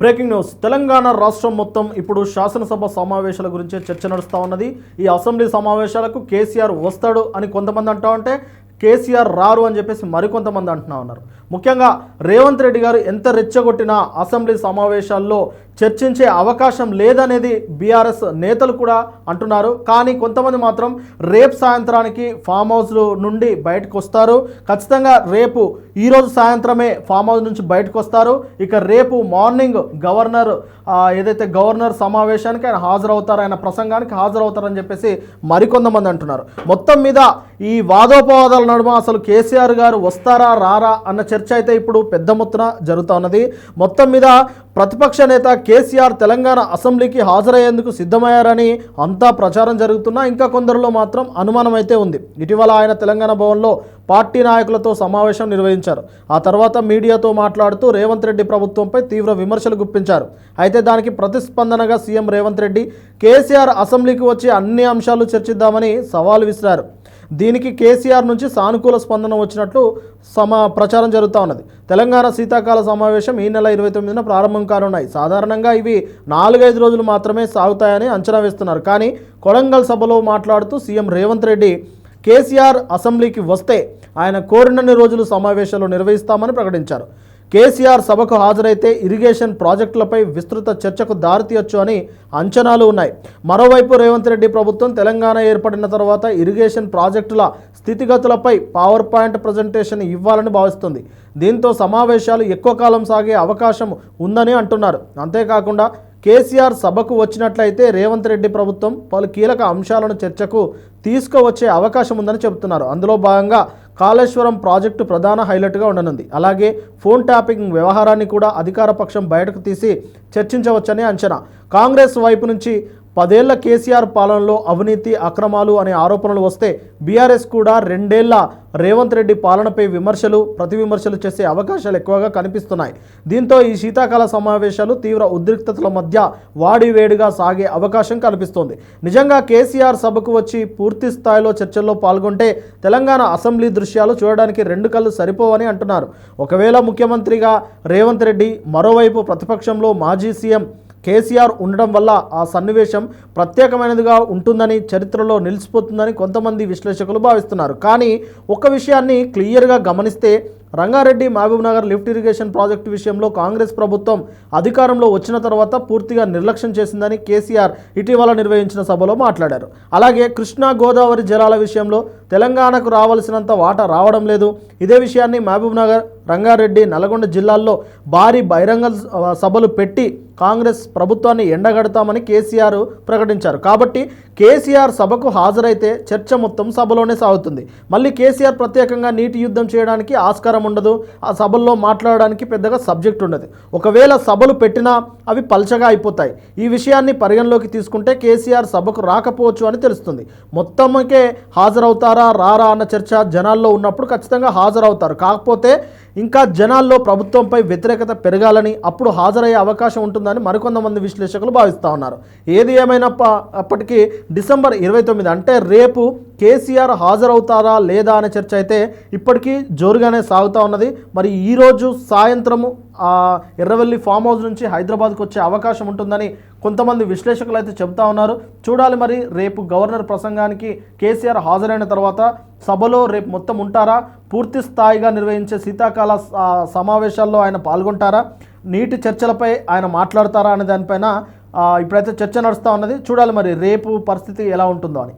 Breaking news. Telangana రాష్ట్రం మొత్తం ఇప్పుడు శాసనసభ సమావేశాల గురించే చర్చ నడుస్తూ ఉన్నది. ఈ అసెంబ్లీ సమావేశాలకు కేసీఆర్ వస్తాడు అని కొంతమంది అంటా ఉంటే కేసీఆర్ రారు అని చెప్పేసి మరికొంతమంది అంటున్నా ఉన్నారు. ముఖ్యంగా రేవంత్ రెడ్డి గారు ఎంత రెచ్చగొట్టినా అసెంబ్లీ సమావేశాల్లో చర్చించే అవకాశం లేదనేది బీఆర్ఎస్ నేతలు కూడా అంటున్నారు. కానీ కొంతమంది మాత్రం రేపు సాయంత్రానికి ఫామ్ హౌస్ నుండి బయటకు వస్తారు ఖచ్చితంగా రేపు ఈరోజు సాయంత్రమే ఫామ్ హౌస్ నుంచి బయటకు వస్తారు ఇక రేపు మార్నింగ్ గవర్నర్ ఏదైతే గవర్నర్ సమావేశానికి ఆయన హాజరవుతారు ఆయన ప్రసంగానికి హాజరవుతారని చెప్పేసి మరికొంతమంది అంటున్నారు. మొత్తం మీద ఈ వాదోపవాదాల నడుమ అసలు కేసీఆర్ గారు వస్తారా రారా అన్న చర్చ అయితే ఇప్పుడు పెద్ద మొత్తున జరుగుతూ ఉన్నది. మొత్తం మీద ప్రతిపక్ష నేత కేసీఆర్ తెలంగాణ అసెంబ్లీకి హాజరయ్యేందుకు సిద్ధమయ్యారని అంతా ప్రచారం జరుగుతున్నా ఇంకా కొందరిలో మాత్రం అనుమానం అయితే ఉంది. ఇటీవల ఆయన తెలంగాణ భవన్లో పార్టీ నాయకులతో సమావేశం నిర్వహించారు. ఆ తర్వాత మీడియాతో మాట్లాడుతూ రేవంత్ రెడ్డి ప్రభుత్వంపై తీవ్ర విమర్శలు గుప్పించారు. అయితే దానికి ప్రతిస్పందనగా సీఎం రేవంత్ రెడ్డి కేసీఆర్ అసెంబ్లీకి వచ్చి అన్ని అంశాలు చర్చిద్దామని సవాల్ విసిరారు. దీనికి కేసీఆర్ నుంచి సానుకూల స్పందన వచ్చినట్లు సమా ప్రచారం జరుగుతూ ఉన్నది. తెలంగాణ శీతాకాల సమావేశం ఈ నెల ఇరవై తొమ్మిదిన ప్రారంభం కానున్నాయి. సాధారణంగా ఇవి నాలుగైదు రోజులు మాత్రమే సాగుతాయని అంచనా వేస్తున్నారు. కానీ కొడంగల్ సభలో మాట్లాడుతూ సీఎం రేవంత్ రెడ్డి కేసీఆర్ అసెంబ్లీకి వస్తే ఆయన కోరినన్ని రోజులు సమావేశాలు నిర్వహిస్తామని ప్రకటించారు. కేసీఆర్ సభకు హాజరైతే ఇరిగేషన్ ప్రాజెక్టులపై విస్తృత చర్చకు దారితీయొచ్చు అని అంచనాలు ఉన్నాయి. మరోవైపు రేవంత్ రెడ్డి ప్రభుత్వం తెలంగాణ ఏర్పడిన తర్వాత ఇరిగేషన్ ప్రాజెక్టుల స్థితిగతులపై పవర్ పాయింట్ ప్రజెంటేషన్ ఇవ్వాలని భావిస్తుంది. దీంతో సమావేశాలు ఎక్కువ కాలం సాగే అవకాశం ఉందని అంటున్నారు. అంతేకాకుండా కేసీఆర్ సభకు వచ్చినట్లయితే రేవంత్ రెడ్డి ప్రభుత్వం పలు కీలక అంశాలను చర్చకు తీసుకువచ్చే అవకాశం ఉందని చెబుతున్నారు. అందులో భాగంగా కాళేశ్వరం ప్రాజెక్టు ప్రధాన హైలైట్గా ఉండనుంది. అలాగే ఫోన్ ట్యాపింగ్ వ్యవహారాన్ని కూడా అధికార పక్షం బయటకు తీసి చర్చించవచ్చని అంచనా. కాంగ్రెస్ వైపు నుంచి పదేళ్ళ కేసీఆర్ పాలనలో అవినీతి అక్రమాలు అనే ఆరోపణలు వస్తే బీఆర్ఎస్ కూడా రెండేళ్ళ రేవంత్ రెడ్డి పాలనపై విమర్శలు ప్రతి విమర్శలు చేసే అవకాశాలు ఎక్కువగా కనిపిస్తున్నాయి. దీంతో ఈ శీతాకాల సమావేశాలు తీవ్ర ఉద్రిక్తతల మధ్య వాడివేడిగా సాగే అవకాశం కనిపిస్తోంది. నిజంగా కేసీఆర్ సభకు వచ్చి పూర్తి స్థాయిలో చర్చల్లో పాల్గొంటే తెలంగాణ అసెంబ్లీ దృశ్యాలు చూడడానికి రెండు కళ్ళు సరిపోవని అంటున్నారు. ఒకవేళ ముఖ్యమంత్రిగా రేవంత్ రెడ్డి మరోవైపు ప్రతిపక్షంలో మాజీ సీఎం కేసీఆర్ ఉండడం వల్ల ఆ సన్నివేశం ప్రత్యేకమైనదిగా ఉంటుందని చరిత్రలో నిలిచిపోతుందని కొంతమంది విశ్లేషకులు భావిస్తున్నారు. కానీ ఒక విషయాన్ని క్లియర్గా గమనిస్తే Rangareddy Mahabubnagar lift irrigation project విషయంలో కాంగ్రెస్ ప్రభుత్వం అధికారంలో వచ్చిన తర్వాత పూర్తిగా నిర్లక్ష్యం చేసిందని కేసీఆర్ ఇటీవల నిర్వహించిన సభలో మాట్లాడారు. అలాగే కృష్ణా గోదావరి జలాల విషయంలో తెలంగాణకు రావాల్సినంత వాటా రావడం లేదు. ఇదే విషయాన్ని మహబూబ్నగర్ రంగారెడ్డి నల్గొండ జిల్లాల్లో భారీ బహిరంగ సభలు పెట్టి కాంగ్రెస్ ప్రభుత్వాన్ని ఎండగడతామని కేసీఆర్ ప్రకటించారు. కాబట్టి కేసీఆర్ సభకు హాజరైతే చర్చ మొత్తం సభలోనే సాగుతుంది. మళ్ళీ కేసీఆర్ ప్రత్యేకంగా నీటి యుద్ధం చేయడానికి ఆస్కారం ఉండదు. ఆ సభల్లో మాట్లాడడానికి పెద్దగా సబ్జెక్ట్ ఉండదు. ఒకవేళ సభలు పెట్టినా అవి పల్చగా అయిపోతాయి. ఈ విషయాన్ని పరిగణలోకి తీసుకుంటే కేసీఆర్ సభకు రాకపోవచ్చు అని తెలుస్తుంది. మొత్తంకే హాజరవుతారా రారా అన్న చర్చ జనాల్లో ఉన్నప్పుడు ఖచ్చితంగా హాజరవుతారు. కాకపోతే ఇంకా జనాల్లో ప్రభుత్వంపై వ్యతిరేకత పెరగాలని అప్పుడు హాజరయ్యే అవకాశం ఉంటుందని మరికొంతమంది విశ్లేషకులు భావిస్తూ ఉన్నారు. ఏది ఏమైనా అప్పటికీ డిసెంబర్ ఇరవై తొమ్మిది అంటే రేపు కేసీఆర్ హాజరవుతారా లేదా అనే చర్చ అయితే ఇప్పటికీ జోరుగానే సాగుతూ ఉన్నది. మరి ఈరోజు సాయంత్రము ఎర్రవల్లి ఎర్రవెల్లి ఫామ్ హౌస్ నుంచి హైదరాబాద్కు వచ్చే అవకాశం ఉంటుందని కొంతమంది విశ్లేషకులు అయితే చెబుతా ఉన్నారు. చూడాలి మరి రేపు గవర్నర్ ప్రసంగానికి కేసీఆర్ హాజరైన తర్వాత సభలో రేపు మొత్తం ఉంటారా? పూర్తి స్థాయిగా నిర్వహించే శీతాకాల సమావేశాల్లో ఆయన పాల్గొంటారా? నీటి చర్చలపై ఆయన మాట్లాడతారా అనే దానిపైన ఇప్పుడైతే చర్చ నడుస్తూ ఉన్నది. చూడాలి మరి రేపు పరిస్థితి ఎలా ఉంటుందో అని.